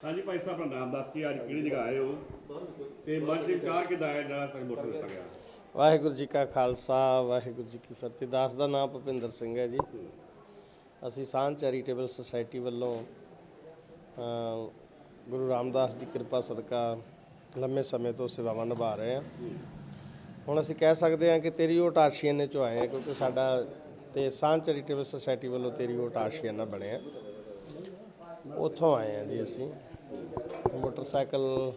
ਹਾਂਜੀ ਭਾਈ ਸਾਹਿਬ, ਆਪਣਾ ਨਾਮ ਦੱਸ ਕੇ ਅੱਜ ਕਿਹੜੀ ਜਗ੍ਹਾ ਆਏ ਹੋ? ਤੇ ਮਨ ਦੇ ਵਿਚਾਰ ਕਿਦਾਂ ਹੈ ਜਿਹੜਾ ਤੱਕ ਮੋਟਰ ਦਿੱਤਾ ਗਿਆ? ਵਾਹਿਗੁਰੂ ਜੀ ਕਾ ਖਾਲਸਾ, ਵਾਹਿਗੁਰੂ ਜੀ ਕੀ ਫਤਿਹ। ਦਾਸ ਦਾ ਨਾਮ ਭੁਪਿੰਦਰ ਸਿੰਘ ਹੈ ਜੀ। ਅਸੀਂ ਸਾਂਝ ਚੈਰੀਟੇਬਲ ਸੁਸਾਇਟੀ ਵੱਲੋਂ ਗੁਰੂ ਰਾਮਦਾਸ ਦੀ ਕਿਰਪਾ ਸਦਕਾ ਲੰਮੇ ਸਮੇਂ ਤੋਂ ਸੇਵਾਵਾਂ ਨਿਭਾ ਰਹੇ ਹਾਂ। ਹੁਣ ਅਸੀਂ ਕਹਿ ਸਕਦੇ ਹਾਂ ਕਿ ਤੇਰੀ ਓਟ ਆਸ਼ੀਆਨੇ ਚੋਂ ਆਏ ਹਾਂ, ਕਿਉਂਕਿ ਸਾਡਾ ਤੇ ਸਾਂਝ ਚੈਰੀਟੇਬਲ ਸੁਸਾਇਟੀ ਵੱਲੋਂ ਤੇਰੀ ਓਟ ਆਸ਼ੀਆਨਾ ਬਣਿਆ। ਉੱਥੋਂ ਆਏ ਹਾਂ ਜੀ ਅਸੀਂ। ਮੋਟਰਸਾਈਕਲ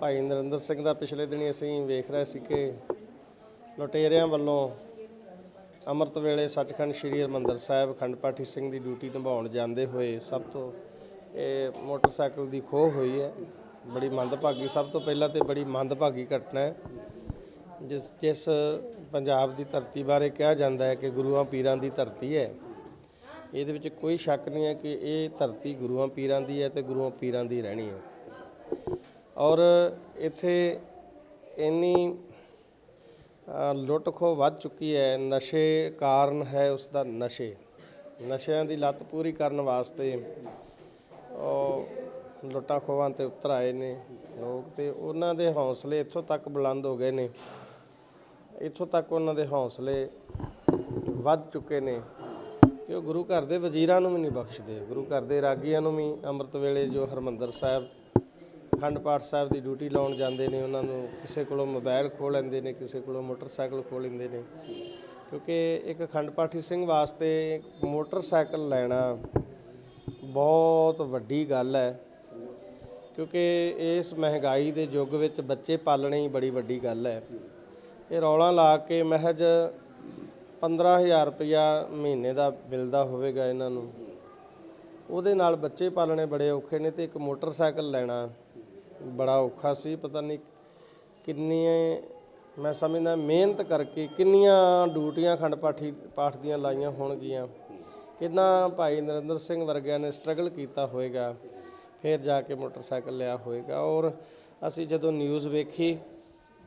ਭਾਈ ਨਰਿੰਦਰ ਸਿੰਘ ਦਾ ਪਿਛਲੇ ਦਿਨੀ ਅਸੀਂ ਵੇਖ ਰਹੇ ਸੀ ਕਿ ਲੁਟੇਰਿਆਂ ਵੱਲੋਂ ਅੰਮ੍ਰਿਤ ਵੇਲੇ ਸੱਚਖੰਡ ਸ੍ਰੀ ਹਰਿਮੰਦਰ ਸਾਹਿਬ ਖੰਡ ਪਾਠੀ ਸਿੰਘ ਦੀ ਡਿਊਟੀ ਨਿਭਾਉਣ ਜਾਂਦੇ ਹੋਏ ਸਭ ਤੋਂ ਇਹ ਮੋਟਰਸਾਈਕਲ ਦੀ ਖੋਹ ਹੋਈ ਹੈ। ਬੜੀ ਮੰਦਭਾਗੀ, ਸਭ ਤੋਂ ਪਹਿਲਾਂ ਤੇ ਬੜੀ ਮੰਦਭਾਗੀ ਘਟਨਾ ਹੈ, ਜਿਸ ਜਿਸ ਪੰਜਾਬ ਦੀ ਧਰਤੀ ਬਾਰੇ ਕਿਹਾ ਜਾਂਦਾ ਹੈ ਕਿ ਗੁਰੂਆਂ ਪੀਰਾਂ ਦੀ ਧਰਤੀ ਹੈ। ਇਹਦੇ ਵਿੱਚ ਕੋਈ ਸ਼ੱਕ ਨਹੀਂ ਹੈ ਕਿ ਇਹ ਧਰਤੀ ਗੁਰੂਆਂ ਪੀਰਾਂ ਦੀ ਹੈ ਤੇ ਗੁਰੂਆਂ ਪੀਰਾਂ ਦੀ ਰਹਿਣੀ ਹੈ। ਔਰ ਇੱਥੇ ਇੰਨੀ ਲੁੱਟ ਖੋਹ ਵੱਧ ਚੁੱਕੀ ਹੈ। ਨਸ਼ੇ ਕਾਰਨ ਹੈ ਉਸ ਦਾ ਨਸ਼ੇ। ਨਸ਼ਿਆਂ ਦੀ ਲੱਤ ਪੂਰੀ ਕਰਨ ਵਾਸਤੇ ਉਹ ਲੁੱਟਾਂ ਖੋਹਾਂ ਤੇ ਉਤਰ ਆਏ ਨੇ ਲੋਕ ਤੇ ਉਹਨਾਂ ਦੇ ਹੌਸਲੇ ਇੱਥੋਂ ਤੱਕ ਬੁਲੰਦ ਹੋ ਗਏ ਨੇ। ਇੱਥੋਂ ਤੱਕ ਉਹਨਾਂ ਦੇ ਹੌਸਲੇ ਵੱਧ ਚੁੱਕੇ ਨੇ। ਕਿ ਉਹ ਗੁਰੂ ਘਰ ਦੇ ਵਜ਼ੀਰਾਂ ਨੂੰ ਵੀ ਨਹੀਂ ਬਖਸ਼ਦੇ, ਗੁਰੂ ਘਰ ਦੇ ਰਾਗੀਆਂ ਨੂੰ ਵੀ ਅੰਮ੍ਰਿਤ ਵੇਲੇ ਜੋ ਹਰਮੰਦਰ ਸਾਹਿਬ ਅਖੰਡ ਪਾਠ ਸਾਹਿਬ ਦੀ ਡਿਊਟੀ ਲਾਉਣ ਜਾਂਦੇ ਨੇ, ਉਹਨਾਂ ਨੂੰ ਕਿਸੇ ਕੋਲੋਂ ਮੋਬਾਈਲ ਖੋਹ ਲੈਂਦੇ ਨੇ, ਕਿਸੇ ਕੋਲੋਂ ਮੋਟਰਸਾਈਕਲ ਖੋਹ ਲੈਂਦੇ ਨੇ। ਕਿਉਂਕਿ ਇੱਕ ਅਖੰਡ ਪਾਠੀ ਸਿੰਘ ਵਾਸਤੇ ਮੋਟਰਸਾਈਕਲ ਲੈਣਾ ਬਹੁਤ ਵੱਡੀ ਗੱਲ ਹੈ। ਕਿਉਂਕਿ ਇਸ ਮਹਿੰਗਾਈ ਦੇ ਯੁੱਗ ਵਿੱਚ ਬੱਚੇ ਪਾਲਣੇ ਹੀ ਬੜੀ ਵੱਡੀ ਗੱਲ ਹੈ। ਇਹ ਰੌਲਾ ਲਾ ਕੇ ਮਹਿਜ 15000 ਰੁਪਇਆ ਮਹੀਨੇ ਦਾ ਮਿਲਦਾ ਹੋਵੇਗਾ ਇਹਨਾਂ ਨੂੰ। ਉਹਦੇ ਨਾਲ ਬੱਚੇ ਪਾਲਣੇ ਬੜੇ ਔਖੇ ਨੇ ਤੇ ਇੱਕ ਮੋਟਰਸਾਈਕਲ ਲੈਣਾ ਬੜਾ ਔਖਾ ਸੀ। ਪਤਾ ਨਹੀਂ ਕਿੰਨੀਆਂ, ਮੈਂ ਸਮਝਦਾ ਮਿਹਨਤ ਕਰਕੇ ਕਿੰਨੀਆਂ ਡਿਊਟੀਆਂ ਖੰਡ ਪਾਠੀ, ਪਾਠ ਦੀਆਂ ਲਾਈਆਂ ਹੋਣਗੀਆਂ। ਕਿੰਨਾ ਭਾਈ ਨਰਿੰਦਰ ਸਿੰਘ ਵਰਗਿਆਂ ਨੇ ਸਟਰਗਲ ਕੀਤਾ ਹੋਵੇਗਾ ਫਿਰ ਜਾ ਕੇ ਮੋਟਰਸਾਈਕਲ ਲਿਆ ਹੋਵੇਗਾ ਔਰ ਅਸੀਂ ਜਦੋਂ ਨਿਊਜ਼ ਵੇਖੀ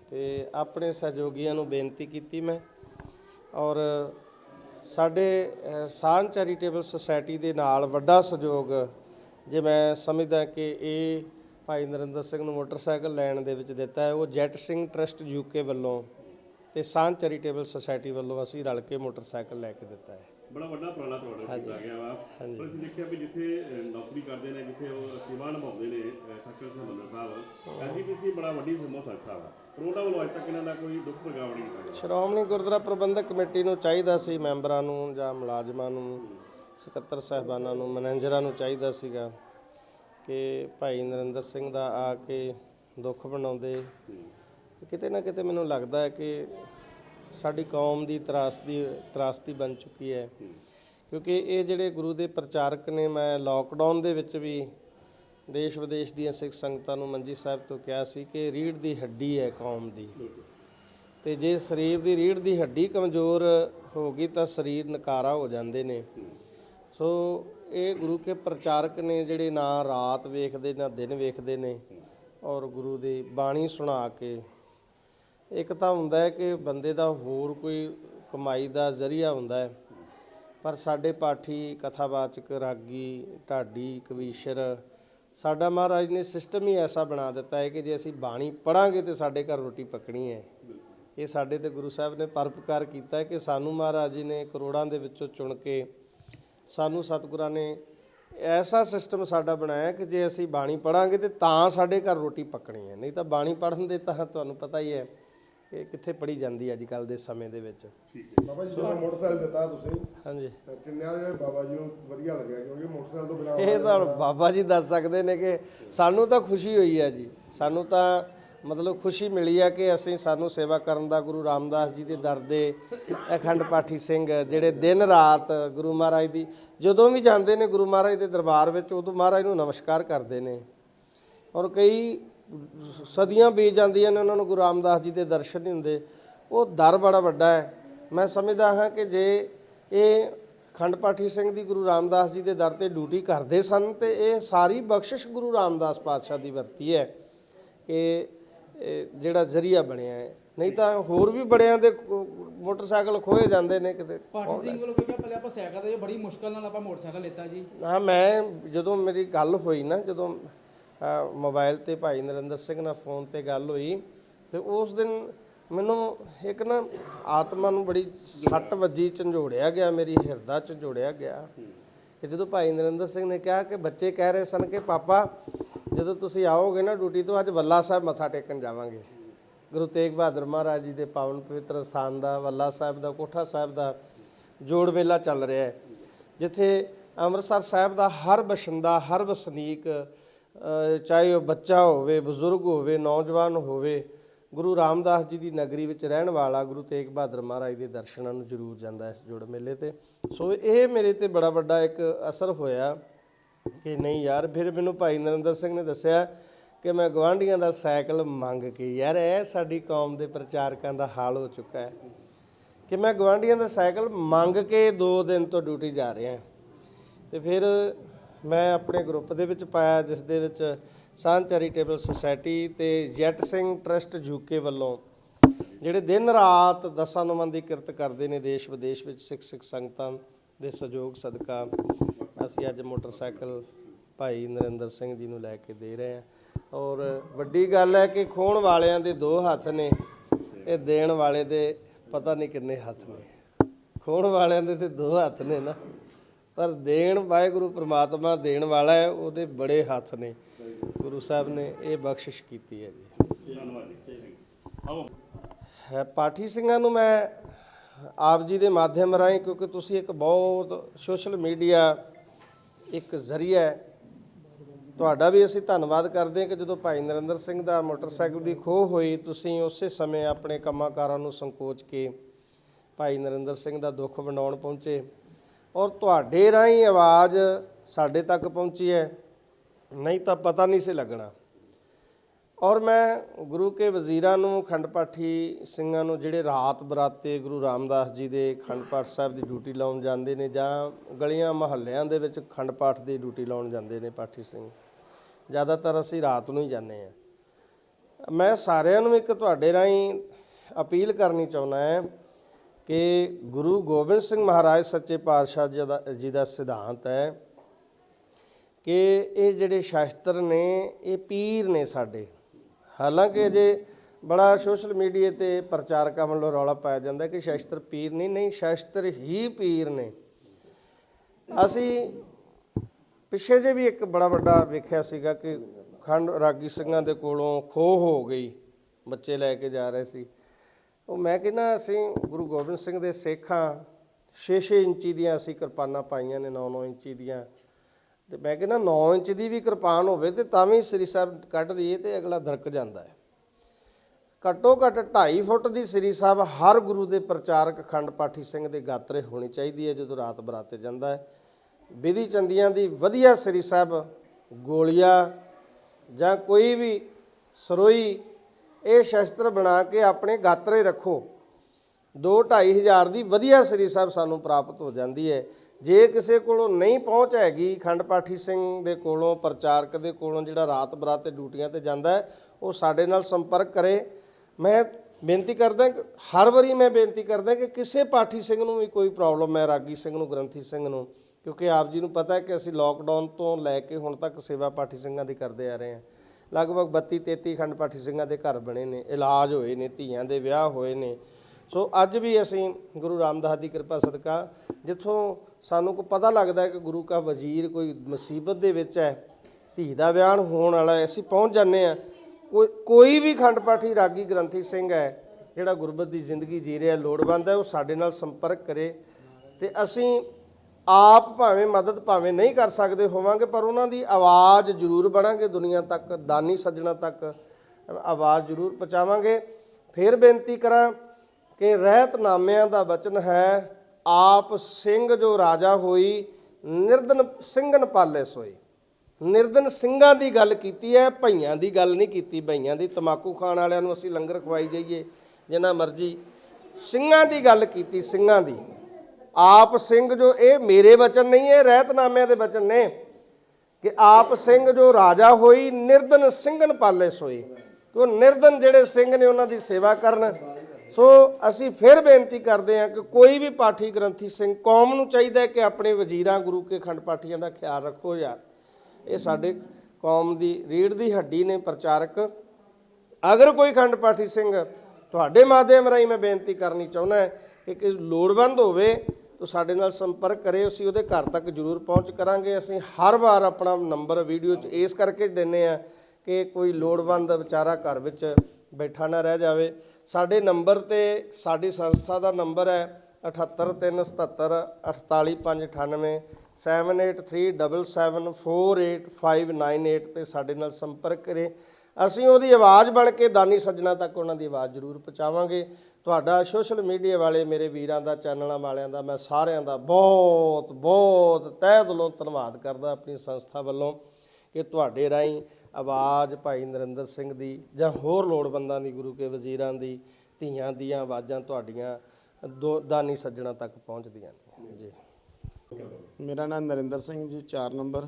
ਤੇ ਆਪਣੇ ਸਹਿਯੋਗੀਆਂ ਨੂੰ ਬੇਨਤੀ ਕੀਤੀ ਮੈਂ। ਔਰ ਸਾਡੇ ਅ, ਸਾਂਝ ਚੈਰੀਟੇਬਲ ਸੁਸਾਇਟੀ ਦੇ ਨਾਲ ਵੱਡਾ ਸਹਿਯੋਗ ਜੇ ਮੈਂ ਸਮਝਦਾ ਕਿ ਇਹ ਭਾਈ ਨਰਿੰਦਰ ਸਿੰਘ ਨੂੰ ਮੋਟਰਸਾਈਕਲ ਲੈਣ ਦੇ ਵਿੱਚ ਦਿੱਤਾ ਹੈ ਉਹ ਜੈਟ ਸਿੰਘ ਟਰਸਟ ਯੂਕੇ ਵੱਲੋਂ ਤੇ ਸਾਂਝ ਚੈਰੀਟੇਬਲ ਸੁਸਾਇਟੀ ਵੱਲੋਂ ਅਸੀਂ ਰਲ ਕੇ ਮੋਟਰਸਾਈਕਲ ਲੈ ਕੇ ਦਿੱਤਾ ਹੈ। ਬੜਾ ਵੱਡਾ ਉਪਰਾਲਾ ਤੁਹਾਡਾ ਕੀਤਾ ਗਿਆ ਵਾ। ਪਰ ਅਸੀਂ ਦੇਖਿਆ ਵੀ ਜਿੱਥੇ ਨੌਕਰੀ ਕਰਦੇ ਨੇ ਜਿੱਥੇ ਉਹ ਸੇਵਾ ਨਿਭਾਉਂਦੇ ਨੇ ਸੱਚਖੰਡ ਹਰਿਮੰਦਰ ਸਾਹਿਬ ਐਨਜੀਪੀਸੀ ਬੜਾ ਵੱਡੀ ਸਮੂਹ ਸੰਸਥਾ ਵਾ। ਉਹਨਾਂ ਵੱਲੋਂ ਅੱਜ ਤੱਕ ਇਹਨਾਂ ਦਾ ਕੋਈ ਦੁੱਖ ਪ੍ਰਗਾਵ ਨਹੀਂ ਕੀਤਾ ਸ਼੍ਰੋਮਣੀ ਗੁਰਦੁਆਰਾ ਪ੍ਰਬੰਧਕ ਕਮੇਟੀ ਨੂੰ ਚਾਹੀਦਾ ਸੀ ਮੈਂਬਰਾਂ ਨੂੰ ਜਾਂ ਮੁਲਾਜ਼ਮਾਂ ਨੂੰ ਸਕੱਤਰ ਸਾਹਿਬਾਨਾਂ ਨੂੰ ਮੈਨੇਜਰਾਂ ਨੂੰ ਚਾਹੀਦਾ ਸੀਗਾ ਕਿ ਭਾਈ ਨਰਿੰਦਰ ਸਿੰਘ ਦਾ ਆ ਕੇ ਦੁੱਖ ਬਣਾਉਂਦੇ। ਕਿਤੇ ਨਾ ਕਿਤੇ ਮੈਨੂੰ ਲੱਗਦਾ ਹੈ ਕਿ ਸਾਡੀ ਕੌਮ ਦੀ ਤਰਾਸਦੀ ਤਰਾਸਦੀ ਬਣ ਚੁੱਕੀ ਹੈ। ਕਿਉਂਕਿ ਇਹ ਜਿਹੜੇ ਗੁਰੂ ਦੇ ਪ੍ਰਚਾਰਕ ਨੇ, ਮੈਂ ਲੋਕਡਾਊਨ ਦੇ ਵਿੱਚ ਵੀ ਦੇਸ਼ ਵਿਦੇਸ਼ ਦੀਆਂ ਸਿੱਖ ਸੰਗਤਾਂ ਨੂੰ ਮੰਜੀ ਸਾਹਿਬ ਤੋਂ ਕਿਹਾ ਸੀ ਕਿ ਰੀੜ ਦੀ ਹੱਡੀ ਹੈ ਕੌਮ ਦੀ। ਤੇ ਜੇ ਸਰੀਰ ਦੀ ਰੀੜ ਦੀ ਹੱਡੀ ਕਮਜ਼ੋਰ ਹੋ ਗਈ ਤਾਂ ਸਰੀਰ ਨਕਾਰਾ ਹੋ ਜਾਂਦੇ ਨੇ। ਸੋ ਇਹ ਗੁਰੂ ਕੇ ਪ੍ਰਚਾਰਕ ਨੇ ਜਿਹੜੇ ਨਾ ਰਾਤ ਵੇਖਦੇ, ਨਾ ਦਿਨ ਵੇਖਦੇ ਨੇ ਔਰ ਗੁਰੂ ਦੀ ਬਾਣੀ ਸੁਣਾ ਕੇ ਇੱਕ ਤਾਂ ਹੁੰਦਾ ਹੈ ਕਿ ਬੰਦੇ ਦਾ ਹੋਰ ਕੋਈ ਕਮਾਈ ਦਾ ਜ਼ਰੀਆ ਹੁੰਦਾ ਹੈ। ਪਰ ਸਾਡੇ ਪਾਠੀ ਕਥਾਵਾਚਕ ਰਾਗੀ ਢਾਡੀ ਕਵੀਸ਼ਰ ਸਾਡਾ ਮਹਾਰਾਜ ਨੇ ਸਿਸਟਮ ਹੀ ਐਸਾ ਬਣਾ ਦਿੱਤਾ ਹੈ ਕਿ ਜੇ ਅਸੀਂ ਬਾਣੀ ਪੜਾਂਗੇ ਤੇ ਸਾਡੇ ਘਰ ਰੋਟੀ ਪੱਕਣੀ ਹੈ। ਇਹ ਸਾਡੇ ਤੇ ਗੁਰੂ ਸਾਹਿਬ ਨੇ ਪਰਪਕਾਰ ਕੀਤਾ ਹੈ ਕਿ ਸਾਨੂੰ ਮਹਾਰਾਜ ਜੀ ਨੇ ਕਰੋੜਾਂ ਦੇ ਵਿੱਚੋਂ ਚੁਣ ਕੇ ਸਾਨੂੰ ਸਤਿਗੁਰਾਂ ਨੇ ਐਸਾ ਸਿਸਟਮ ਸਾਡਾ ਬਣਾਇਆ ਕਿ ਜੇ ਅਸੀਂ ਬਾਣੀ ਪੜਾਂਗੇ ਤੇ ਤਾਂ ਸਾਡੇ ਘਰ ਰੋਟੀ ਪੱਕਣੀ ਹੈ। ਨਹੀਂ ਤਾਂ ਬਾਣੀ ਪੜਨ ਦੇ ਤਾਂ ਤੁਹਾਨੂੰ ਪਤਾ ਹੀ ਹੈ ਕਿ ਕਿੱਥੇ ਪੜੀ ਜਾਂਦੀ ਹੈ ਅੱਜ ਕੱਲ ਦੇ ਸਮੇਂ ਦੇ ਵਿੱਚ। ਬਾਬਾ ਜੀ ਤੁਹਾਨੂੰ ਮੋਟਰਸਾਈਕਲ ਦਿੱਤਾ ਤੁਸੀਂ। ਹਾਂਜੀ। ਤਾਂ ਕਿੰਨਿਆਂ ਦੇ ਬਾਬਾ ਜੀ ਨੂੰ ਵਧੀਆ ਲੱਗਿਆ? ਕਿਉਂਕਿ ਮੋਟਰਸਾਈਕਲ ਤੋਂ ਬਿਨਾਂ ਇਹ ਤਾਂ ਬਾਬਾ ਜੀ ਦੱਸ ਸਕਦੇ ਨੇ ਕਿ ਸਾਨੂੰ ਤਾਂ ਖੁਸ਼ੀ ਹੋਈ ਹੈ ਜੀ। ਸਾਨੂੰ ਤਾਂ ਮਤਲਬ ਖੁਸ਼ੀ ਮਿਲੀ ਹੈ ਕਿ ਅਸੀਂ ਸਾਨੂੰ ਸੇਵਾ ਕਰਨ ਦਾ ਗੁਰੂ ਰਾਮਦਾਸ ਜੀ ਦੇ ਦਰ ਦੇ ਅਖੰਡ ਪਾਠੀ ਸਿੰਘ ਜਿਹੜੇ ਦਿਨ ਰਾਤ ਗੁਰੂ ਮਹਾਰਾਜ ਦੀ ਜਦੋਂ ਵੀ ਜਾਂਦੇ ਨੇ ਗੁਰੂ ਮਹਾਰਾਜ ਦੇ ਦਰਬਾਰ ਵਿੱਚ ਉਦੋਂ ਮਹਾਰਾਜ ਨੂੰ ਨਮਸਕਾਰ ਕਰਦੇ ਨੇ। ਔਰ ਕਈ ਸਦੀਆਂ ਬੀਤ ਜਾਂਦੀਆਂ ਨੇ ਉਹਨਾਂ ਨੂੰ ਗੁਰੂ ਰਾਮਦਾਸ ਜੀ ਦੇ ਦਰਸ਼ਨ ਨਹੀਂ ਹੁੰਦੇ। ਉਹ ਦਰ ਬੜਾ ਵੱਡਾ ਹੈ। ਮੈਂ ਸਮਝਦਾ ਹਾਂ ਕਿ ਜੇ ਇਹ ਖੰਡ ਪਾਠੀ ਸਿੰਘ ਦੀ ਗੁਰੂ ਰਾਮਦਾਸ ਜੀ ਦੇ ਦਰ ਤੇ ਡਿਊਟੀ ਕਰਦੇ ਸਨ ਤੇ ਇਹ ਸਾਰੀ ਬਖਸ਼ਿਸ਼ ਗੁਰੂ ਰਾਮਦਾਸ ਪਾਤਸ਼ਾਹ ਦੀ ਵਰਤੀ ਹੈ ਕਿ ਇਹ ਜਿਹੜਾ ਜ਼ਰੀਆ ਬਣਿਆ ਹੈ। ਨਹੀਂ ਤਾਂ ਹੋਰ ਵੀ ਬੜਿਆਂ ਦੇ ਮੋਟਰਸਾਈਕਲ ਖੋਏ ਜਾਂਦੇ ਨੇ ਕਿਤੇ। ਪਾਠੀ ਸਿੰਘ ਵੱਲੋਂ ਕਿਹਾ ਪਹਿਲੇ ਆਪਾਂ ਸਾਈਕਲ ਤੇ ਬੜੀ ਮੁਸ਼ਕਲ ਨਾਲ ਆਪਾਂ ਮੋਟਰਸਾਈਕਲ ਲਿੱਤਾ ਜੀ। ਹਾਂ ਮੈਂ ਜਦੋਂ ਮੇਰੀ ਗੱਲ ਹੋਈ ਨਾ ਜਦੋਂ ਮੋਬਾਈਲ ਤੇ ਭਾਈ ਨਰਿੰਦਰ ਸਿੰਘ ਨਾਲ ਫੋਨ ਤੇ ਗੱਲ ਹੋਈ ਤੇ ਉਸ ਦਿਨ ਮੈਨੂੰ ਇੱਕ ਨਾ ਆਤਮਾ ਨੂੰ ਬੜੀ ਸੱਟ ਵੱਜੀ, ਝੰਜੋੜਿਆ ਗਿਆ, ਮੇਰੀ ਹਿਰਦਾ ਝੰਜੋੜਿਆ ਗਿਆ। ਕਿ ਜਦੋਂ ਭਾਈ ਨਰਿੰਦਰ ਸਿੰਘ ਨੇ ਕਿਹਾ ਕਿ ਬੱਚੇ ਕਹਿ ਰਹੇ ਸਨ ਕਿ, ਪਾਪਾ, ਜਦੋਂ ਤੁਸੀਂ ਆਓਗੇ ਨਾ ਡਿਊਟੀ ਤੋਂ, ਅੱਜ ਵੱਲਾ ਸਾਹਿਬ ਮੱਥਾ ਟੇਕਣ ਜਾਵਾਂਗੇ। ਗੁਰੂ ਤੇਗ ਬਹਾਦਰ ਮਹਾਰਾਜ ਜੀ ਦੇ ਪਾਵਨ ਪਵਿੱਤਰ ਸਥਾਨ ਦਾ, ਵੱਲਾ ਸਾਹਿਬ ਦਾ, ਕੋਠਾ ਸਾਹਿਬ ਦਾ ਜੋੜ ਮੇਲਾ ਚੱਲ ਰਿਹਾ ਹੈ। ਜਿੱਥੇ ਅੰਮ੍ਰਿਤਸਰ ਸਾਹਿਬ ਦਾ ਹਰ ਬਸ਼ਿੰਦਾ, ਹਰ ਵਸਨੀਕ ਚਾਹੇ ਉਹ ਬੱਚਾ ਹੋਵੇ, ਬਜ਼ੁਰਗ ਹੋਵੇ, ਨੌਜਵਾਨ ਹੋਵੇ, ਗੁਰੂ ਰਾਮਦਾਸ ਜੀ ਦੀ ਨਗਰੀ ਵਿੱਚ ਰਹਿਣ ਵਾਲਾ ਗੁਰੂ ਤੇਗ ਬਹਾਦਰ ਮਹਾਰਾਜ ਦੇ ਦਰਸ਼ਨਾਂ ਨੂੰ ਜ਼ਰੂਰ ਜਾਂਦਾ ਇਸ ਜੁੜ ਮੇਲੇ ਤੇ। ਸੋ ਇਹ ਮੇਰੇ ਤੇ ਬੜਾ ਵੱਡਾ ਇੱਕ ਅਸਰ ਹੋਇਆ ਕਿ ਨਹੀਂ ਯਾਰ, ਫਿਰ ਮੈਨੂੰ ਭਾਈ ਨਰਿੰਦਰ ਸਿੰਘ ਨੇ ਦੱਸਿਆ ਕਿ ਮੈਂ ਗਵਾਂਢੀਆਂ ਦਾ ਸਾਈਕਲ ਮੰਗ ਕੇ, ਯਾਰ ਇਹ ਸਾਡੀ ਕੌਮ ਦੇ ਪ੍ਰਚਾਰਕਾਂ ਦਾ ਹਾਲ ਹੋ ਚੁੱਕਾ ਹੈ ਕਿ ਮੈਂ ਗਵਾਂਢੀਆਂ ਦਾ ਸਾਈਕਲ ਮੰਗ ਕੇ 2 ਦਿਨ ਤੋਂ ਡਿਊਟੀ ਜਾ ਰਿਹਾ। ਤੇ ਫਿਰ ਮੈਂ ਆਪਣੇ ਗਰੁੱਪ ਦੇ ਵਿੱਚ ਪਾਇਆ, ਜਿਸ ਦੇ ਵਿੱਚ ਸਾਨ ਚੈਰੀਟੇਬਲ ਸੁਸਾਇਟੀ ਤੇ ਜੈਟ ਸਿੰਘ ਟਰਸਟ ਯੂਕੇ ਵੱਲੋਂ, ਜਿਹੜੇ ਦਿਨ ਰਾਤ ਦਸਾਂ ਨਵਾਂ ਦੀ ਕਿਰਤ ਕਰਦੇ ਨੇ ਦੇਸ਼ ਵਿਦੇਸ਼ ਵਿੱਚ ਸਿੱਖ ਸਿੱਖ ਸੰਗਤਾਂ ਦੇ ਸਹਿਯੋਗ ਸਦਕਾ, ਅਸੀਂ ਅੱਜ ਮੋਟਰਸਾਈਕਲ ਭਾਈ ਨਰਿੰਦਰ ਸਿੰਘ ਜੀ ਨੂੰ ਲੈ ਕੇ ਦੇ ਰਹੇ ਹਾਂ। ਔਰ ਵੱਡੀ ਗੱਲ ਹੈ ਕਿ ਖੋਣ ਵਾਲਿਆਂ ਦੇ ਦੋ ਹੱਥ ਨੇ, ਇਹ ਦੇਣ ਵਾਲੇ ਦੇ ਪਤਾ ਨਹੀਂ ਕਿੰਨੇ ਹੱਥ ਨੇ। ਖੋਣ ਵਾਲਿਆਂ ਦੇ ਤੇ ਦੋ ਹੱਥ ਨੇ ਨਾ। ਪਰ ਦੇਣ ਵਾਹਿਗੁਰੂ ਪ੍ਰਮਾਤਮਾ ਦੇਣ ਵਾਲਾ ਹੈ, ਉਹਦੇ ਬੜੇ ਹੱਥ ਨੇ। ਗੁਰੂ ਸਾਹਿਬ ਨੇ ਇਹ ਬਖਸ਼ਿਸ਼ ਕੀਤੀ ਹੈ ਜੀ। ਧੰਨਵਾਦ ਜੀ ਹੈ, ਪਾਠੀ ਸਿੰਘਾਂ ਨੂੰ ਮੈਂ ਆਪ ਜੀ ਦੇ ਮਾਧਿਅਮ ਰਾਹੀਂ, ਕਿਉਂਕਿ ਤੁਸੀਂ ਇੱਕ ਬਹੁਤ ਸੋਸ਼ਲ ਮੀਡੀਆ ਇੱਕ ਜ਼ਰੀਆ ਹੈ, ਤੁਹਾਡਾ ਵੀ ਅਸੀਂ ਧੰਨਵਾਦ ਕਰਦੇ ਹਾਂ ਕਿ ਜਦੋਂ ਭਾਈ ਨਰਿੰਦਰ ਸਿੰਘ ਦਾ ਮੋਟਰਸਾਈਕਲ ਦੀ ਖੋਹ ਹੋਈ, ਤੁਸੀਂ ਉਸੇ ਸਮੇਂ ਆਪਣੇ ਕੰਮਾਂ ਕਾਰਾਂ ਨੂੰ ਸੰਕੋਚ ਕੇ ਭਾਈ ਨਰਿੰਦਰ ਸਿੰਘ ਦਾ ਦੁੱਖ ਵੰਡਾਉਣ ਪਹੁੰਚੇ। ਔਰ ਤੁਹਾਡੇ ਰਾਹੀਂ ਆਵਾਜ਼ ਸਾਡੇ ਤੱਕ ਪਹੁੰਚੀ ਹੈ। ਨਹੀਂ ਤਾਂ ਪਤਾ ਨਹੀਂ ਸੀ ਲੱਗਣਾ। ਔਰ ਮੈਂ ਗੁਰੂ ਕੇ ਵਜ਼ੀਰਾਂ ਨੂੰ ਖੰਡ ਪਾਠੀ ਸਿੰਘਾਂ ਨੂੰ ਜਿਹੜੇ ਰਾਤ ਬਰਾਤੇ ਗੁਰੂ ਰਾਮਦਾਸ ਜੀ ਦੇ ਖੰਡ ਪਾਠ ਸਾਹਿਬ ਦੀ ਡਿਊਟੀ ਲਾਉਣ ਜਾਂਦੇ ਨੇ ਜਾਂ ਗਲੀਆਂ ਮਹੱਲਿਆਂ ਦੇ ਵਿੱਚ ਖੰਡ ਪਾਠ ਦੀ ਡਿਊਟੀ ਲਾਉਣ ਜਾਂਦੇ ਨੇ ਪਾਠੀ ਸਿੰਘ, ਜ਼ਿਆਦਾਤਰ ਅਸੀਂ ਰਾਤ ਨੂੰ ਹੀ ਜਾਂਦੇ ਆ ਮੈਂ ਸਾਰਿਆਂ ਨੂੰ ਇੱਕ ਤੁਹਾਡੇ ਰਾਹੀਂ ਅਪੀਲ ਕਰਨੀ ਚਾਹੁੰਦਾ ਹਾਂ ਕਿ ਗੁਰੂ ਗੋਬਿੰਦ ਸਿੰਘ ਮਹਾਰਾਜ ਸੱਚੇ ਪਾਤਸ਼ਾਹ ਜੀ ਦਾ ਜੀ ਦਾ ਸਿਧਾਂਤ ਹੈ ਕਿ ਇਹ ਜਿਹੜੇ ਸ਼ਾਸਤਰ ਨੇ, ਇਹ ਪੀਰ ਨੇ ਸਾਡੇ। ਹਾਲਾਂਕਿ ਜੇ ਬੜਾ ਸੋਸ਼ਲ ਮੀਡੀਆ ਤੇ ਪ੍ਰਚਾਰਕਾਂ ਵੱਲੋਂ ਰੌਲਾ ਪਾਇਆ ਜਾਂਦਾ ਕਿ ਸ਼ਾਸਤਰ ਪੀਰ ਨਹੀਂ ਨਹੀਂ, ਸ਼ਾਸਤਰ ਹੀ ਪੀਰ ਨੇ। ਅਸੀਂ ਪਿੱਛੇ ਜੇ ਵੀ ਇੱਕ ਬੜਾ ਵੱਡਾ ਵੇਖਿਆ ਸੀਗਾ ਕਿ ਖੰਡ ਰਾਗੀ ਸਿੰਘਾਂ ਦੇ ਕੋਲੋਂ ਖੋਹ ਹੋ ਗਈ, ਬੱਚੇ ਲੈ ਕੇ ਜਾ ਰਹੇ ਸੀ। ਉਹ ਮੈਂ ਕਹਿੰਦਾ ਅਸੀਂ ਗੁਰੂ ਗੋਬਿੰਦ ਸਿੰਘ ਦੇ ਸੇਖਾਂ 6-6 ਇੰਚੀ ਦੀਆਂ ਅਸੀਂ ਕਿਰਪਾਨਾਂ ਪਾਈਆਂ ਨੇ 9-9 ਇੰਚੀ ਦੀਆਂ। ਤੇ ਮੈਂ ਕਹਿੰਦਾ 9 ਇੰਚ ਦੀ ਵੀ ਕਿਰਪਾਨ ਹੋਵੇ ਤੇ ਤਾਂ ਵੀ ਸ੍ਰੀ ਸਾਹਿਬ ਕੱਢ ਦਈਏ ਤੇ ਅਗਲਾ ਦਰਕ ਜਾਂਦਾ ਹੈ। ਘੱਟੋ ਘੱਟ 2.5 ਫੁੱਟ ਦੀ ਸ੍ਰੀ ਸਾਹਿਬ ਹਰ ਗੁਰੂ ਦੇ ਪ੍ਰਚਾਰਕ ਖੰਡ ਪਾਠੀ ਸਿੰਘ ਦੇ ਗਾਤਰੇ ਹੋਣੀ ਚਾਹੀਦੀ ਹੈ ਜਦੋਂ ਰਾਤ ਬਰਾਤੇ ਜਾਂਦਾ ਹੈ। ਵਿਧੀ ਚੰਦੀਆਂ ਦੀ ਵਧੀਆ ਸ੍ਰੀ ਸਾਹਿਬ ਗੋਲੀਆ ਜਾਂ ਕੋਈ ਵੀ ਸਰੋਈ ਇਹ ਸ਼ਸਤਰ ਬਣਾ ਕੇ ਆਪਣੇ ਗਾਤਰੇ ਰੱਖੋ। 2-2.5 ਹਜ਼ਾਰ ਦੀ ਵਧੀਆ ਸ੍ਰੀ ਸਾਹਿਬ ਸਾਨੂੰ ਪ੍ਰਾਪਤ ਹੋ ਜਾਂਦੀ ਹੈ। ਜੇ ਕਿਸੇ ਕੋਲੋਂ ਨਹੀਂ ਪਹੁੰਚ ਹੈਗੀ, ਖੰਡ ਪਾਠੀ ਸਿੰਘ ਦੇ ਕੋਲੋਂ, ਪ੍ਰਚਾਰਕ ਦੇ ਕੋਲੋਂ ਜਿਹੜਾ ਰਾਤ ਬਰਾਤੇ ਡਿਊਟੀਆਂ ਤੇ ਜਾਂਦਾ ਉਹ ਸਾਡੇ ਨਾਲ ਸੰਪਰਕ ਕਰੇ। ਮੈਂ ਬੇਨਤੀ ਕਰਦਾ ਹਰ ਵਾਰੀ ਮੈਂ ਬੇਨਤੀ ਕਰਦਾ ਕਿ ਕਿਸੇ ਪਾਠੀ ਸਿੰਘ ਨੂੰ ਵੀ ਕੋਈ ਪ੍ਰੋਬਲਮ ਹੈ, ਰਾਗੀ ਸਿੰਘ ਨੂੰ, ਗ੍ਰੰਥੀ ਸਿੰਘ ਨੂੰ, ਕਿਉਂਕਿ ਆਪ ਜੀ ਨੂੰ ਪਤਾ ਹੈ ਕਿ ਅਸੀਂ ਲੋਕਡਾਊਨ ਤੋਂ ਲੈ ਕੇ ਹੁਣ ਤੱਕ ਸੇਵਾ ਪਾਠੀ ਸਿੰਘਾਂ ਦੀ ਕਰਦੇ ਆ ਰਹੇ ਹਾਂ। ਲਗਭਗ 32 33 ਖੰਡ ਪਾਠੀ ਸਿੰਘਾਂ ਦੇ ਘਰ ਬਣੇ ਨੇ, ਇਲਾਜ ਹੋਏ ਨੇ, ਧੀਆਂ ਦੇ ਵਿਆਹ ਹੋਏ ਨੇ। ਸੋ ਅੱਜ ਵੀ ਅਸੀਂ ਗੁਰੂ ਰਾਮਦਾਸ ਦੀ ਕਿਰਪਾ ਸਦਕਾ, ਜਿੱਥੋਂ ਸਾਨੂੰ ਕੋ ਪਤਾ ਲੱਗਦਾ ਹੈ ਕਿ ਗੁਰੂ ਕਾ ਵਜ਼ੀਰ ਕੋਈ ਮੁਸੀਬਤ ਦੇ ਵਿੱਚ ਹੈ, ਧੀ ਦਾ ਵਿਆਹ ਹੋਣ ਵਾਲਾ ਹੈ, ਅਸੀਂ ਪਹੁੰਚ ਜਾਂਦੇ ਆ ਕੋਈ ਕੋਈ ਵੀ ਖੰਡ ਪਾਠੀ ਰਾਗੀ ਗ੍ਰੰਥੀ ਸਿੰਘ ਹੈ, ਜਿਹੜਾ ਗੁਰਬਤ ਦੀ ਜ਼ਿੰਦਗੀ ਜੀ ਰਿਹਾ, ਲੋੜਵੰਦ ਹੈ, ਉਹ ਸਾਡੇ ਨਾਲ ਸੰਪਰਕ ਕਰੇ। ਤੇ ਅਸੀਂ ਆਪ ਭਾਵੇਂ ਮਦਦ ਭਾਵੇਂ ਨਹੀਂ ਕਰ ਸਕਦੇ ਹੋਵਾਂਗੇ, ਪਰ ਉਹਨਾਂ ਦੀ ਆਵਾਜ਼ ਜ਼ਰੂਰ ਬਣਾਂਗੇ, ਦੁਨੀਆ ਤੱਕ ਦਾਨੀ ਸੱਜਣਾ ਤੱਕ ਆਵਾਜ਼ ਜ਼ਰੂਰ ਪਹੁੰਚਾਵਾਂਗੇ। ਫਿਰ ਬੇਨਤੀ ਕਰਾਂ ਕਿ ਰਹਿਤਨਾਮਿਆਂ ਦਾ ਵਚਨ ਹੈ, ਆਪ ਸਿੰਘ ਜੋ ਰਾਜਾ ਹੋਈ ਨਿਰਦਨ ਸਿੰਘਨ ਪਾਲੇ ਸੋਈ। ਨਿਰਦਨ ਸਿੰਘਾਂ ਦੀ ਗੱਲ ਕੀਤੀ ਹੈ, ਭਈਆਂ ਦੀ ਗੱਲ ਨਹੀਂ ਕੀਤੀ, ਭਈਆਂ ਦੀ ਤਮਾਕੂ ਖਾਣ ਵਾਲਿਆਂ ਨੂੰ ਅਸੀਂ ਲੰਗਰ ਖਵਾਈ ਜਾਈਏ, ਜਿੰਨਾ ਮਰਜ਼ੀ ਸਿੰਘਾਂ ਦੀ ਗੱਲ ਕੀਤੀ, ਸਿੰਘਾਂ ਦੀ। ਆਪ ਸਿੰਘ ਜੋ, ਇਹ ਮੇਰੇ ਵਚਨ ਨਹੀਂ, ਇਹ ਰਹਿਤਨਾਮਿਆਂ ਦੇ ਵਚਨ ਨੇ, ਕਿ ਆਪ ਸਿੰਘ ਜੋ ਰਾਜਾ ਹੋਈ ਨਿਰਦਨ ਸਿੰਘਨ ਪਾਲੇ ਸੋਈ। ਉਹ ਨਿਰਦਨ ਜਿਹੜੇ ਸਿੰਘ ਨੇ ਉਹਨਾਂ ਦੀ ਸੇਵਾ ਕਰਨ। ਸੋ ਅਸੀਂ ਫਿਰ ਬੇਨਤੀ ਕਰਦੇ ਹਾਂ ਕਿ ਕੋਈ ਵੀ ਪਾਠੀ ਗ੍ਰੰਥੀ ਸਿੰਘ, ਕੌਮ ਨੂੰ ਚਾਹੀਦਾ ਹੈ ਕਿ ਆਪਣੇ ਵਜ਼ੀਰਾਂ, ਗੁਰੂ ਕੇ ਖੰਡ ਪਾਠੀਆਂ ਦਾ ਖਿਆਲ ਰੱਖੋ ਯਾਰ। ਇਹ ਸਾਡੇ ਕੌਮ ਦੀ, ਰੀੜ ਦੀ ਹੱਡੀ ਨੇ ਪ੍ਰਚਾਰਕ। ਅਗਰ ਕੋਈ ਖੰਡ ਪਾਠੀ ਸਿੰਘ, ਤੁਹਾਡੇ ਮਾਧਿਅਮ ਰਾਹੀਂ ਮੈਂ ਬੇਨਤੀ ਕਰਨੀ ਚਾਹੁੰਦਾ ਹਾਂ ਕਿ ਲੋੜਵੰਦ ਹੋਵੇ ਤਾਂ ਸਾਡੇ ਨਾਲ ਸੰਪਰਕ ਕਰੇ, ਅਸੀਂ ਉਹਦੇ ਘਰ ਤੱਕ ਜ਼ਰੂਰ ਪਹੁੰਚ ਕਰਾਂਗੇ। ਅਸੀਂ ਹਰ ਵਾਰ ਆਪਣਾ ਨੰਬਰ ਵੀਡੀਓ 'ਚ ਇਸ ਕਰਕੇ ਦਿੰਨੇ ਆ ਕਿ ਕੋਈ ਲੋੜਵੰਦ ਵਿਚਾਰਾ ਘਰ ਵਿੱਚ ਬੈਠਾ ਨਾ ਰਹਿ ਜਾਵੇ। ਸਾਡੇ ਨੰਬਰ ਤੇ ਸਾਡੀ ਸੰਸਥਾ ਦਾ ਨੰਬਰ ਹੈ 78377 48598 7837748598 ਤੇ ਸਾਡੇ ਨਾਲ ਸੰਪਰਕ ਕਰੇ। ਅਸੀਂ ਉਹਦੀ ਆਵਾਜ਼ ਬਣ ਕੇ ਦਾਨੀ ਸੱਜਣਾ ਤੱਕ ਉਹਨਾਂ ਦੀ ਆਵਾਜ਼ ਜ਼ਰੂਰ ਪਹੁੰਚਾਵਾਂਗੇ। ਤੁਹਾਡਾ ਸੋਸ਼ਲ ਮੀਡੀਆ ਵਾਲੇ ਮੇਰੇ ਵੀਰਾਂ ਦਾ, ਚੈਨਲਾਂ ਵਾਲਿਆਂ ਦਾ, ਮੈਂ ਸਾਰਿਆਂ ਦਾ ਬਹੁਤ ਬਹੁਤ ਤਹਿ ਦਿਲੋਂ ਧੰਨਵਾਦ ਕਰਦਾ ਆਪਣੀ ਸੰਸਥਾ ਵੱਲੋਂ ਕਿ ਤੁਹਾਡੇ ਰਾਹੀਂ ਆਵਾਜ਼ ਭਾਈ ਨਰਿੰਦਰ ਸਿੰਘ ਦੀ ਜਾਂ ਹੋਰ ਲੋੜਵੰਦਾਂ ਦੀ, ਗੁਰੂ ਕੇ ਵਜ਼ੀਰਾਂ ਦੀ, ਧੀਆਂ ਦੀਆਂ ਆਵਾਜ਼ਾਂ ਤੁਹਾਡੀਆਂ ਦੋ ਦਾਨੀ ਸੱਜਣਾ ਤੱਕ ਪਹੁੰਚਦੀਆਂ ਨੇ। ਜੀ। ਮੇਰਾ ਨਾਮ ਨਰਿੰਦਰ ਸਿੰਘ ਜੀ 4 ਨੰਬਰ।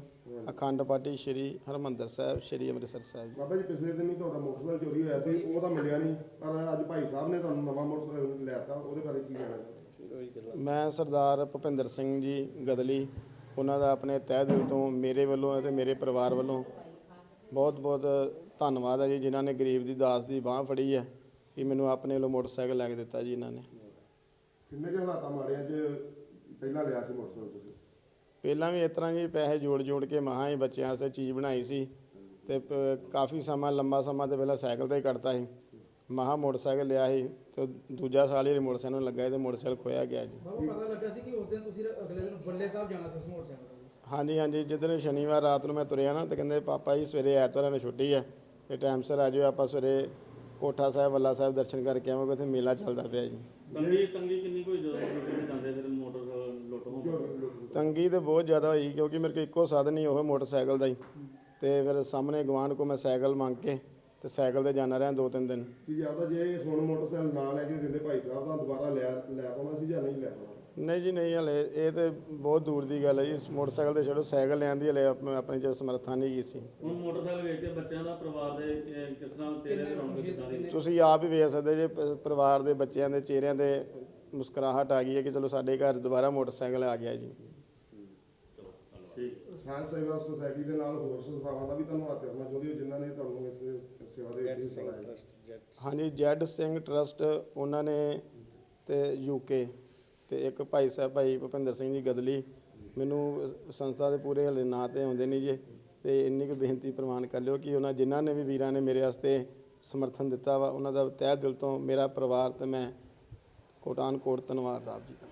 ਅਖੰਡ ਪਾਠੀ ਸ਼੍ਰੀ ਹਰਮੰਦਰ ਸਾਹਿਬ ਸ਼੍ਰੀ ਅੰਮ੍ਰਿਤਸਰ ਸਾਹਿਬ ਜੀ। ਬਾਬਾ ਜੀ ਪਿਛਲੇ ਦਿਨ ਹੀ ਤੁਹਾਡਾ ਮੋਟਰਸਾਈਕਲ ਚੋਰੀ ਹੋਇਆ ਸੀ ਉਹ ਤਾਂ ਮਿਲਿਆ ਨਹੀਂ। ਪਰ ਅੱਜ ਭਾਈ ਸਾਹਿਬ ਨੇ ਤੁਹਾਨੂੰ ਨਵਾਂ ਮੋਟਰਸਾਈਕਲ ਲਿਆਤਾ ਉਹਦੇ ਬਾਰੇ ਕੀ ਕਹਿਣਾ ਮੈਂ ਸਰਦਾਰ ਭੁਪਿੰਦਰ ਸਿੰਘ ਜੀ ਗਦਲੀ ਉਹਨਾਂ ਦਾ ਆਪਣੇ ਤਹਿ ਦਿਲ ਤੋਂ ਮੇਰੇ ਵੱਲੋਂ ਅਤੇ ਮੇਰੇ ਪਰਿਵਾਰ ਵੱਲੋਂ ਬਹੁਤ ਬਹੁਤ ਧੰਨਵਾਦ ਹੈ ਜੀ ਜਿਨ੍ਹਾਂ ਨੇ ਗਰੀਬ ਦੀ ਦਾਸ ਦੀ ਬਾਹ ਫੜੀ ਹੈ ਕਿ ਮੈਨੂੰ ਆਪਣੇ ਵੱਲੋਂ ਮੋਟਰਸਾਈਕਲ ਲੈ ਕੇ ਦਿੱਤਾ ਜੀ ਇਹਨਾਂ ਨੇ। ਕਿੰਨੇ ਹਾਲਾਤਾਂ ਮਾੜਿਆਂ 'ਚ ਪਹਿਲਾਂ ਲਿਆ ਸੀ ਮੋਟਰਸਾਈਕਲ ਤੁਸੀਂ? ਪਹਿਲਾਂ ਵੀ ਇਸ ਤਰ੍ਹਾਂ ਜੀ ਪੈਸੇ ਜੋੜ ਜੋੜ ਕੇ ਮਹਾਂ ਹੀ ਬੱਚਿਆਂ ਵਾਸਤੇ ਚੀਜ਼ ਬਣਾਈ ਸੀ ਤੇ ਪ- ਕਾਫੀ ਸਮਾਂ ਲੰਮਾ ਸਮਾਂ ਤੇ ਪਹਿਲਾਂ ਸਾਈਕਲ ਤੇ ਹੀ ਕੱਢਤਾ ਸੀ। ਮਹਾਂ ਮੋਟਰਸਾਈਕਲ ਲਿਆ ਸੀ ਤੇ ਦੂਜਾ ਸਾਲ ਹੀ ਮੋਟਰਸਾਈਕਲ ਨੂੰ ਲੱਗਾ ਸੀ ਤੇ ਮੋਟਰਸਾਈਕਲ ਖੋਇਆ ਗਿਆ ਜੀ। ਬਾਬਾ ਪਤਾ ਲੱਗਾ ਸੀ ਕਿ ਉਸ ਦਿਨ ਤੁਸੀਂ ਅਗਲੇ ਦਿਨ ਬੱਲੇ ਸਾਹਿਬ ਜਾਣਾ ਸੀ ਉਸ ਮੋਟਰਸਾਈਕਲ ਤੇ। ਹਾਂਜੀ ਹਾਂਜੀ ਜਿੱਦਣ ਸ਼ਨੀਵਾਰ ਰਾਤ ਨੂੰ ਮੈਂ ਤੁਰਿਆ ਨਾ ਤੇ ਕਹਿੰਦੇ ਪਾਪਾ ਜੀ ਸਵੇਰੇ ਐਤਵਾਰਾਂ ਨੂੰ ਛੁੱਟੀ ਹੈ ਤੇ ਟਾਈਮ ਸਿਰ ਆ ਜਾਓ ਆਪਾਂ ਸਵੇਰੇ ਕੋਠਾ ਸਾਹਿਬ ਵੱਲਾ ਸਾਹਿਬ ਦਰਸ਼ਨ ਕਰਕੇ ਆਵਾਂਗੇ ਉੱਥੇ ਮੇਲਾ ਚੱਲਦਾ ਪਿਆ ਜੀ। ਤੰਗੀ ਤੰਗੀ ਕਿੰਨੀ ਕੋਈ ਜਦੋਂ ਕਿਤੇ ਜਾਂਦੇ ਫਿਰ ਮੋਟਰ ਲੁੱਟ ਹੋ ਤੰਗੀ ਤੇ ਬਹੁਤ ਜ਼ਿਆਦਾ ਹੋਈ ਕਿਉਂਕਿ ਮੇਰੇ ਕੋਲ ਇੱਕੋ ਸਾਧਨ ਹੀ ਉਹ ਮੋਟਰਸਾਈਕਲ ਦਾ ਹੀ। ਤੇ ਫਿਰ ਸਾਹਮਣੇ ਗਵਾਂਢ ਕੋ ਮੈਂ ਸਾਈਕਲ ਮੰਗ ਕੇ ਤੇ ਸਾਈਕਲ ਤੇ ਜਾਣਾ ਰਿਹਾ ਦੋ ਤਿੰਨ ਦਿਨ ਕੀ ਜਾਂਦਾ ਜੇ ਹੁਣ ਮੋਟਰਸਾਈਕਲ ਨਾ ਲੈ ਕੇ ਦਿੰਦੇ ਭਾਈ ਸਾਹਿਬ ਤਾਂ ਦੁਬਾਰਾ ਲਿਆ ਲੈ ਪਾਉਣਾ ਸੀ ਜਾਂ ਨਹੀਂ ਲੈ ਪਾਉਣਾ? ਨਹੀਂ ਜੀ ਨਹੀਂ ਹਲੇ ਇਹ ਤੇ ਬਹੁਤ ਦੂਰ ਦੀ ਗੱਲ ਹੈ ਜੀ। ਮੋਟਰਸਾਈਕਲ ਤੇ ਛੱਡੋ ਸਾਈਕਲ ਲੈਣ ਦੀ ਹਲੇ ਆਪ- ਆਪਣੀ ਚ ਸਮਰੱਥਾ ਨਹੀਂ ਗਈ ਸੀ। ਹੁਣ ਮੋਟਰਸਾਈਕਲ ਵੇਚ ਕੇ ਬੱਚਿਆਂ ਦਾ ਪਰਿਵਾਰ ਦੇ ਅਹ, ਕਿਸ ਤਰ੍ਹਾਂ ਚਿਹਰੇ ਤੇ ਰੌਣਕ ਕਿੱਦਾਂ ਦੀ? ਤੁਸੀਂ ਆਪ ਹੀ ਵੇਖ ਸਕਦੇ ਜੇ ਪ- ਪਰਿਵਾਰ ਦੇ ਬੱਚਿਆਂ ਦੇ ਚਿਹਰਿਆਂ ਤੇ ਮੁਸਕਰਾਹਟ ਆ ਗਈ ਹੈ ਕਿ ਚਲੋ ਸਾਡੇ ਘਰ ਦੁਬਾਰਾ ਮੋਟਰਸਾਈਕਲ ਆ ਗਿਆ ਜੀ। ਸਾਇੰਸ ਸੇਵਾ ਸੁਸਾਇਟੀ ਦੇ ਨਾਲ ਹੋਰ ਸੰਸਥਾਵਾਂ ਦਾ ਵੀ ਧੰਨਵਾਦ ਕਰਨਾ ਚਾਹੁੰਦੇ ਹੋ ਜਿਨ੍ਹਾਂ ਨੇ ਤੁਹਾਨੂੰ ਇਸ ਸੇਵਾ ਦੇ ਵਿੱਚ ਹਿੱਸਾ ਲਿਆ ਹਾਂਜੀ ਜੈਡ ਸਿੰਘ ਟਰਸਟ ਉਹਨਾਂ ਨੇ ਤੇ ਯੂਕੇ ਤੇ ਇੱਕ ਭਾਈ ਸਾਹਿਬ ਭਾਈ ਭੁਪਿੰਦਰ ਸਿੰਘ ਜੀ ਗਦਲੀ ਮੈਨੂੰ ਸੰਸਥਾ ਦੇ ਪੂਰੇ ਹਲੇ ਨਾਂ ਤੇ ਆਉਂਦੇ ਨਹੀਂ ਜੇ ਤੇ ਇੰਨੀ ਕੁ ਬੇਨਤੀ ਪ੍ਰਵਾਨ ਕਰ ਲਿਓ ਕਿ ਉਹਨਾਂ ਜਿਨ੍ਹਾਂ ਨੇ ਵੀ ਵੀਰਾਂ ਨੇ ਮੇਰੇ ਵਾਸਤੇ ਸਮਰਥਨ ਦਿੱਤਾ ਵਾ ਉਹਨਾਂ ਦਾ ਤਹਿ ਦਿਲ ਤੋਂ ਮੇਰਾ ਪਰਿਵਾਰ ਤੇ ਮੈਂ ਕੋਟਾਨ ਕੋਟ ਧੰਨਵਾਦ ਆਪ ਜੀ ਦਾ।